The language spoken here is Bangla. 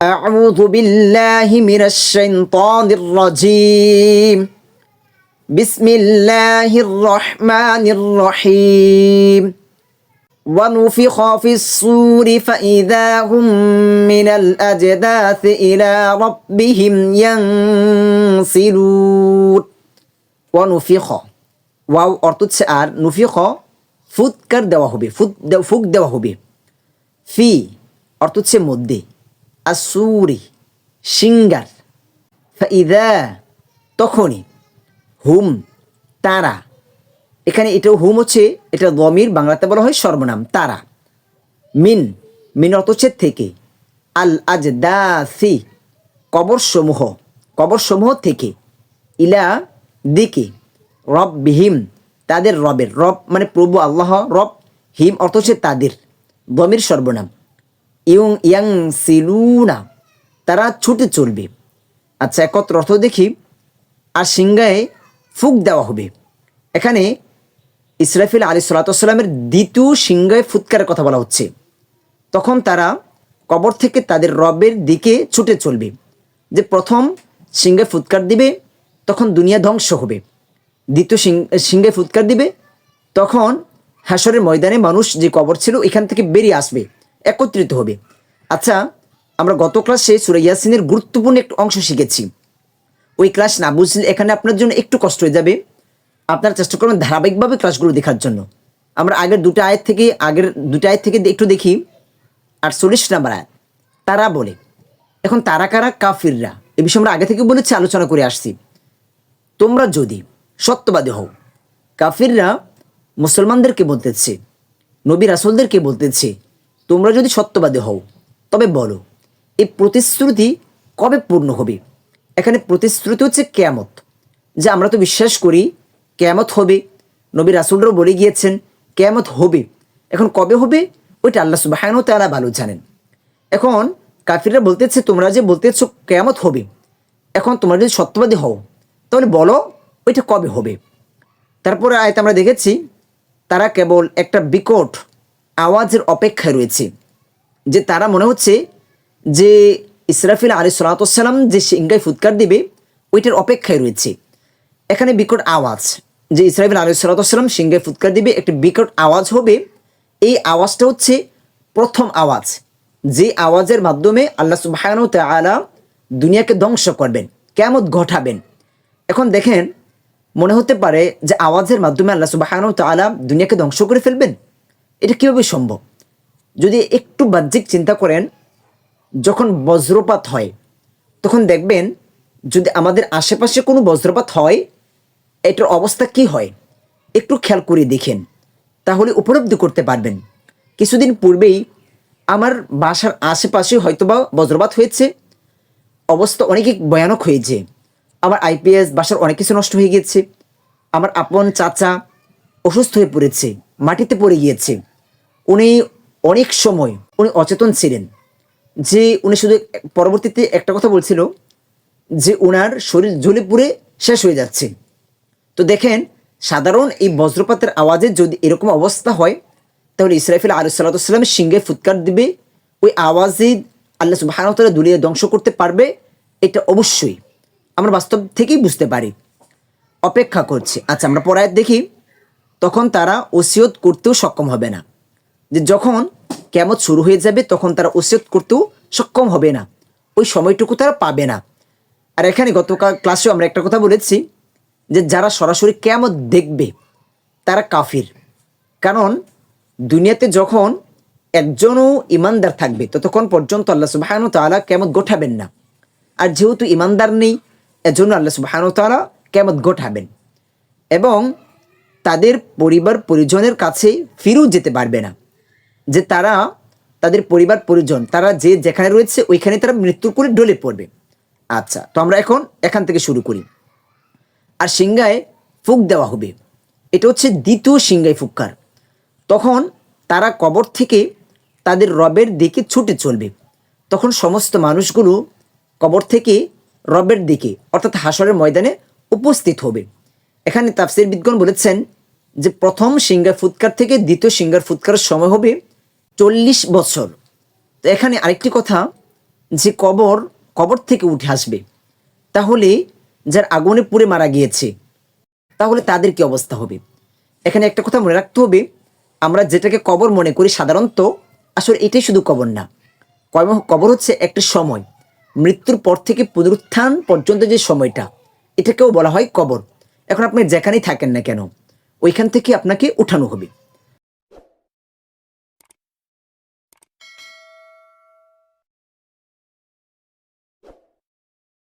أعوذ بالله من الشيطان الرجيم بسم الله الرحمن الرحيم ونفخ في الصور فإذا هم من الأجداث إلى ربهم ينسلون ونفخ ওয়াও অর্থ হচ্ছে আর নুফিখ ফুৎকার দেওয়া হবে ফুৎ দে- ফুক দেওয়া হবে ফি অর্থ হচ্ছে মধ্যে আসুরি সিঙ্গার, ফাইদা তখনই হুম, তারা। এখানে এটা হুম হচ্ছে, এটা দমির, বাংলাতে বলা হয় সর্বনাম, তারা। মিন মিন হচ্ছে থেকে। আল আজ দাসি কবর সমূহ কবর সমূহ থেকে। ইলা, দিকে রব বিহিম তাদের রবের, রব মানে প্রভু, আল্লাহ, রব, হিম অর্থ হচ্ছে তাদের, দমির সর্বনাম। ইয়ং ইয়াং সিলুনা তারা ছুটে চলবে। আচ্ছা একত্র অর্থ দেখি। আর সিংগায় ফুক দেওয়া হবে। এখানে ইসরাফিল আলী সাল্লাতামের দ্বিতীয় সিংহায় ফুৎকারের কথা বলা হচ্ছে। তখন তারা কবর থেকে তাদের রবের দিকে ছুটে চলবে। যে প্রথম সিংহে ফুৎকার দিবে, তখন দুনিয়া ধ্বংস হবে। দ্বিতীয় সিংহে ফুৎকার দিবে, তখন হাসরের ময়দানে মানুষ যে কবর ছিল, এখান থেকে বেরিয়ে আসবে, একত্রিত হবে। আচ্ছা আমরা গত ক্লাসে সুরা ইয়াসিনের গুরুত্বপূর্ণ একটু অংশ শিখেছি। ওই ক্লাস না বুঝলে এখানে আপনার জন্য একটু কষ্ট হয়ে যাবে। আপনারা চেষ্টা করবেন ধারাবাহিকভাবে ক্লাসগুলো দেখার জন্য। আমরা আগের দুটো আয়ের থেকে, আগের দুটো আয়ের থেকে একটু দেখি। আটচল্লিশ নাম্বার আয়াত, তারা বলে, এখন তারা কারা? কাফিররা। এ বিষয়ে আমরা আগে থেকে বলেছি, আলোচনা করে আসছি। তোমরা যদি সত্যবাদী হও, কাফিররা মুসলমানদেরকে বলতেছে, নবী রাসুলদেরকে বলতেছে, তোমরা যদি সত্যবাদী হও তবে বলো, এই প্রতিশ্রুতি কবে পূর্ণ হবে? এখানে প্রতিশ্রুতি হচ্ছে কেয়ামত, যে আমরা তো বিশ্বাস করি কেয়ামত হবে। নবী রাসুলরাও বলে গিয়েছেন, কেয়ামত হবে। এখন কবে হবে? ওইটা আল্লাহ সুবাহানও তারা ভালো জানেন। এখন কাফিররা বলতেছে, তোমরা যে বলতেছো কেয়ামত হবে, এখন তোমরা যদি সত্যবাদী হও, তাহলে বলো ওইটা কবে হবে? তারপরে আয়ত আমরা দেখেছি, তারা কেবল একটা বিকট আওয়াজের অপেক্ষায় রয়েছে। যে তারা মনে হচ্ছে যে ইসরাফিল আলী সালাতাম যে সিংগায় ফুৎকার দিবে, ওইটার অপেক্ষায় রয়েছে। এখানে বিকট আওয়াজ, যে ইসরাফিল আলী সালাতাম সিংগায় ফুৎকার দিবে, একটি বিকট আওয়াজ হবে। এই আওয়াজটা হচ্ছে প্রথম আওয়াজ। যে আওয়াজের মাধ্যমে আল্লাহ সুবাহানু তালা দুনিয়াকে ধ্বংস করবেন কেমত ঘটাবেন। এখন দেখেন, মনে হতে পারে যে আওয়াজের মাধ্যমে আল্লাহ সুবাহানু তালা দুনিয়াকে ধ্বংস করে ফেলবেন। এটা কীভাবে সম্ভব? যদি একটু বাহ্যিক চিন্তা করেন, যখন বজ্রপাত হয়, তখন দেখবেন যদি আমাদের আশেপাশে কোনো বজ্রপাত হয়, এটার অবস্থা কি হয়? একটু খেয়াল করে দেখেন, তাহলে উপলব্ধি করতে পারবেন। কিছুদিন পূর্বেই আমার বাসার আশেপাশে হয়তোবা বজ্রপাত হয়েছে। অবস্থা অনেকই ভয়ানক হয়েছে। আমার আইপিএস বাসার অনেক কিছু নষ্ট হয়ে গিয়েছে আমার আপন চাচা অসুস্থ হয়ে পড়েছে, মাটিতে পড়ে গিয়েছে। উনি অনেক সময় উনি অচেতন ছিলেন। যে উনি শুধু পরবর্তীতে একটা কথা বলছিল যে ওনার শরীর ঝুলে পুড়ে শেষ হয়ে যাচ্ছে। তো দেখেন, সাধারণ এই বজ্রপাতের আওয়াজে যদি এরকম অবস্থা হয়, তাহলে ইসরাফিল আলু সাল্লাতামের সিংহে ফুৎকার দিবে, ওই আওয়াজে আল্লাহ সুবাহানতলা দুলিয়ে ধ্বংস করতে পারবে, এটা অবশ্যই। আমরা বাস্তব থেকেই বুঝতে পারি। অপেক্ষা করছে। আচ্ছা আমরা পড়ায় দেখি, তখন তারা ওসিয়ত করতেও সক্ষম হবে না। যে যখন কেমত শুরু হয়ে যাবে, তখন তারা ওসিয়ত করতেও সক্ষম হবে না। ওই সময়টুকু তারা পাবে না। আর এখানে গতকাল ক্লাসেও আমরা একটা কথা বলেছি যে যারা সরাসরি কেমত দেখবে, তারা কাফির। কারণ দুনিয়াতে যখন একজনও ইমানদার থাকবে, ততক্ষণ পর্যন্ত আল্লাহ সুবাহানু তালা কেমত গোঠাবেন না। আর যেহেতু ইমানদার নেই, এজন্য আল্লাহ সুবাহানু তালা কেমত গোঠাবেন। এবং তাদের পরিবার পরিজনের কাছে ফিরেও যেতে পারবে না। যে তারা তাদের পরিবার, পরিজন, তারা যে যেখানে রয়েছে, ওইখানে তারা মৃত্যুর করে ডলে পড়বে। আচ্ছা তো আমরা এখন এখান থেকে শুরু করি। আর সিংগায় ফুক দেওয়া হবে। এটা হচ্ছে দ্বিতীয় সিংগায় ফুক্কার। তখন তারা কবর থেকে তাদের রবের দিকে ছুটে চলবে। তখন সমস্ত মানুষগুলো কবর থেকে রবের দিকে, অর্থাৎ হাসরের ময়দানে উপস্থিত হবে। এখানে তাফসির বিদ্গণ বলেছেন যে প্রথম সিঙ্গার ফুৎকার থেকে দ্বিতীয় সিঙ্গার ফুৎকারের সময় হবে চল্লিশ বছর। তো এখানে আরেকটি কথা, যে কবর কবর থেকে উঠে আসবে। তাহলে যার আগুনে পুড়ে মারা গিয়েছে, তাহলে তাদের কি অবস্থা হবে? এখানে একটা কথা মনে রাখতে হবে, আমরা যেটাকে কবর মনে করি সাধারণত, আসলে এটাই শুধু কবর না। কবর- হচ্ছে একটা সময়। মৃত্যুর পর থেকে পুনরুত্থান পর্যন্ত যে সময়টা, এটাকেও বলা হয় কবর। এখন আপনি যেখানেই থাকেন না কেন, ওইখান থেকে আপনাকে উঠানো হবে।